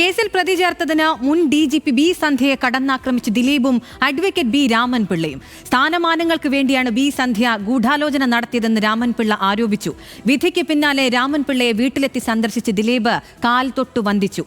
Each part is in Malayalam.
കേസിൽ പ്രതി ചേർത്തതിന് മുൻ ഡി ജി പി ബി സന്ധ്യയെ കടന്നാക്രമിച്ച് ദിലീപും അഡ്വക്കേറ്റ് ബി രാമൻപിള്ളയും. സ്ഥാനമാനങ്ങൾക്ക് വേണ്ടിയാണ് ബി സന്ധ്യ ഗൂഢാലോചന നടത്തിയതെന്ന് രാമൻപിള്ള ആരോപിച്ചു. വിധിക്ക് പിന്നാലെ രാമൻപിള്ളയെ വീട്ടിലെത്തി സന്ദർശിച്ച് ദിലീപ് കാൽ തൊട്ടു വന്ദിച്ചു.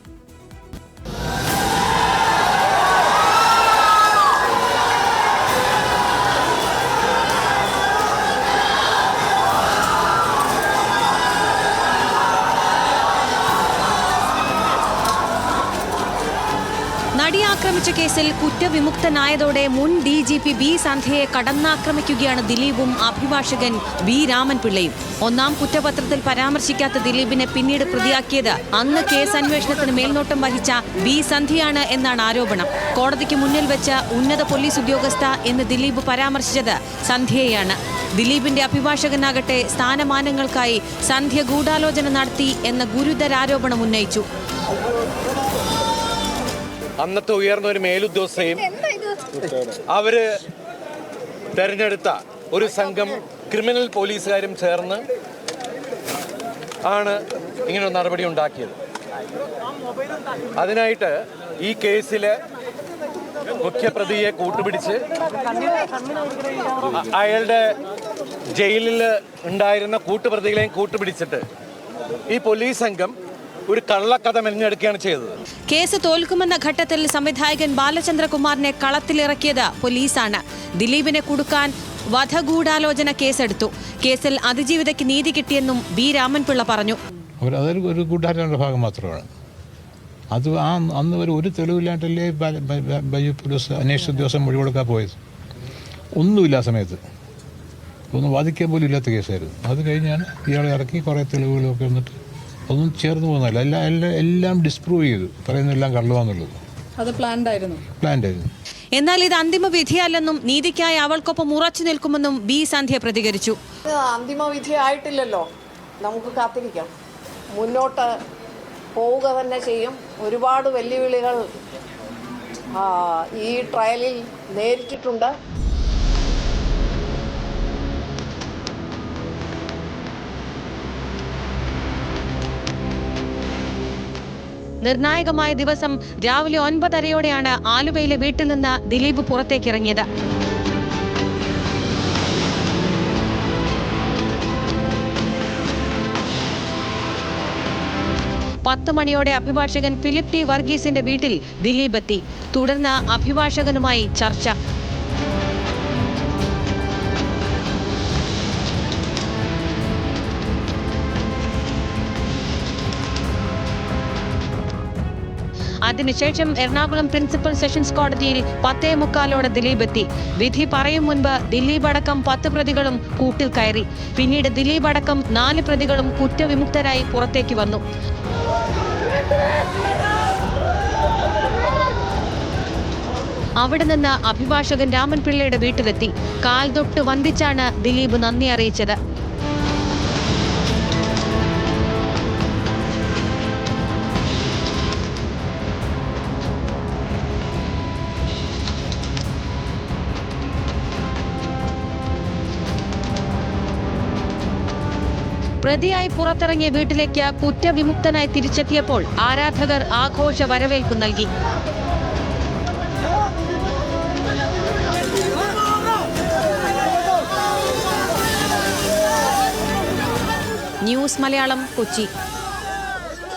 ആക്രമിച്ച കേസിൽ കുറ്റവിമുക്തനായതോടെ മുൻ ഡി ജി പി ബി സന്ധ്യയെ കടന്നാക്രമിക്കുകയാണ് ദിലീപും അഭിഭാഷകൻ ബി രാമൻപിള്ളയും. ഒന്നാം കുറ്റപത്രത്തിൽ പരാമർശിക്കാത്ത ദിലീപിനെ പിന്നീട് പ്രതിയാക്കിയത് അന്ന് കേസ് അന്വേഷണത്തിന് മേൽനോട്ടം വഹിച്ച ബി സന്ധ്യയാണ് എന്നാണ് ആരോപണം. കോടതിക്ക് മുന്നിൽ വെച്ച ഉന്നത പോലീസ് ഉദ്യോഗസ്ഥ എന്ന് ദിലീപ് പരാമർശിച്ചത് സന്ധ്യയെയാണ്. ദിലീപിന്റെ അഭിഭാഷകനാകട്ടെ സ്ഥാനമാനങ്ങൾക്കായി സന്ധ്യ ഗൂഢാലോചന നടത്തി എന്ന ഗുരുതരാരോപണം ഉന്നയിച്ചു. അന്നത്തെ ഉയർന്ന ഒരു മേലുദ്യോഗസ്ഥയും അവർ തെരഞ്ഞെടുത്ത ഒരു സംഘം ക്രിമിനൽ പോലീസുകാരും ചേർന്ന് ആണ് ഇങ്ങനെ നടപടി ഉണ്ടാക്കിയത്. അതിനായിട്ട് ഈ കേസിലെ മുഖ്യപ്രതിയെ കൂട്ടുപിടിച്ച് അയാളുടെ ജയിലിൽ ഉണ്ടായിരുന്ന കൂട്ടുപ്രതികളെയും കൂട്ടുപിടിച്ചിട്ട് ഈ പോലീസ് സംഘം ഒരു കള്ളക്കഥ മെനഞ്ഞെടുക്കുകയാണ് ചെയ്തത്. കേസ് തോൽക്കുമെന്ന ഘട്ടത്തിൽ സംവിധായകൻ ബാലചന്ദ്രകുമാറിനെ കളത്തിലിറക്കിയത് പോലീസാണ്. ദിലീപിനെ കുടുക്കാൻ വധഗൂഢാലോചന കേസെടുത്തു. കേസിൽ അതിജീവിതയ്ക്ക് നീതി കിട്ടിയെന്നും ബി രാമൻപിള്ള പറഞ്ഞു. അവർ അതൊരു ഒരു ഗൂഢാലോചനയുടെ ഭാഗം മാത്രമാണ്. അത് ആ അന്ന് ഒരു ഒരു തെളിവില്ലാണ്ടല്ലേ പോലീസ് അന്വേഷണ ദിവസം മൊഴി കൊടുക്കാൻ പോയത്? ഒന്നുമില്ല ആ സമയത്ത്. ഒന്നും വാദിക്കാൻ പോലും ഇല്ലാത്ത കേസായിരുന്നു. അത് കഴിഞ്ഞാണ് ഇയാളെ ഇറക്കി കുറേ തെളിവുകളൊക്കെ വന്നിട്ട് ഒന്നും ചേർന്ന് പോകുന്നില്ല എല്ലാം എല്ലാം എല്ലാം ഡിസ്പ്രൂവ് ചെയ്തു. പറയുന്നതെല്ലാം കള്ളുവാന്നുള്ളത് അത് പ്ലാൻഡ് ആയിരുന്നു. പ്ലാൻഡ് ആയിരുന്നു. എന്നാൽ ഇത് അന്തിമ വിധിയല്ലെന്നും നീതിക്കായി അവൾക്കൊപ്പം ഉറച്ചു നിൽക്കുമെന്നും ബി സന്ധ്യ പ്രതികരിച്ചു. അന്തിമ വിധി ആയിട്ടില്ലല്ലോ. നമുക്ക് കാത്തിരിക്കാം. മുന്നോട്ട് പോവുക തന്നെ ചെയ്യും. ഒരുപാട് വെല്ലുവിളികൾ ആ, ഈ ട്രയലിൽ നേരിട്ടിട്ടുണ്ട്. നിർണായകമായ ദിവസം രാവിലെ ഒൻപതരയോടെയാണ് ആലുവയിലെ വീട്ടിൽ നിന്ന് ദിലീപ് പുറത്തേക്കിറങ്ങിയത്. പത്ത് മണിയോടെ അഭിഭാഷകൻ ഫിലിപ്പ് ടി വർഗീസിന്റെ വീട്ടിൽ ദിലീപ് എത്തി. തുടർന്ന് അഭിഭാഷകനുമായി ചർച്ച. അതിനുശേഷം എറണാകുളം പ്രിൻസിപ്പൽ സെഷൻസ് കോടതിയിൽ പത്തേ മുക്കാലോടെ ദിലീപ് എത്തി വിധി പറയും മുൻപ് ദിലീപ് അടക്കം പത്ത് പ്രതികളും കൂട്ടിൽ കയറി. പിന്നീട് ദിലീപ് അടക്കം നാല് പ്രതികളും കുറ്റവിമുക്തരായി പുറത്തേക്ക് വന്നു. അവിടെ നിന്ന് അഭിഭാഷകൻ രാമൻപിള്ളയുടെ വീട്ടിലെത്തി. കാൽ തൊട്ട് വന്ദിച്ചാണ് ദിലീപ് നന്ദി അറിയിച്ചത്. പ്രതിയായി പുറത്തിറങ്ങിയ വീട്ടിലേക്ക് കുറ്റവിമുക്തനായി തിരിച്ചെത്തിയപ്പോൾ ആരാധകർ ആഘോഷ വരവേൽപ്പ് നൽകി. ന്യൂസ് മലയാളം കൊച്ചി.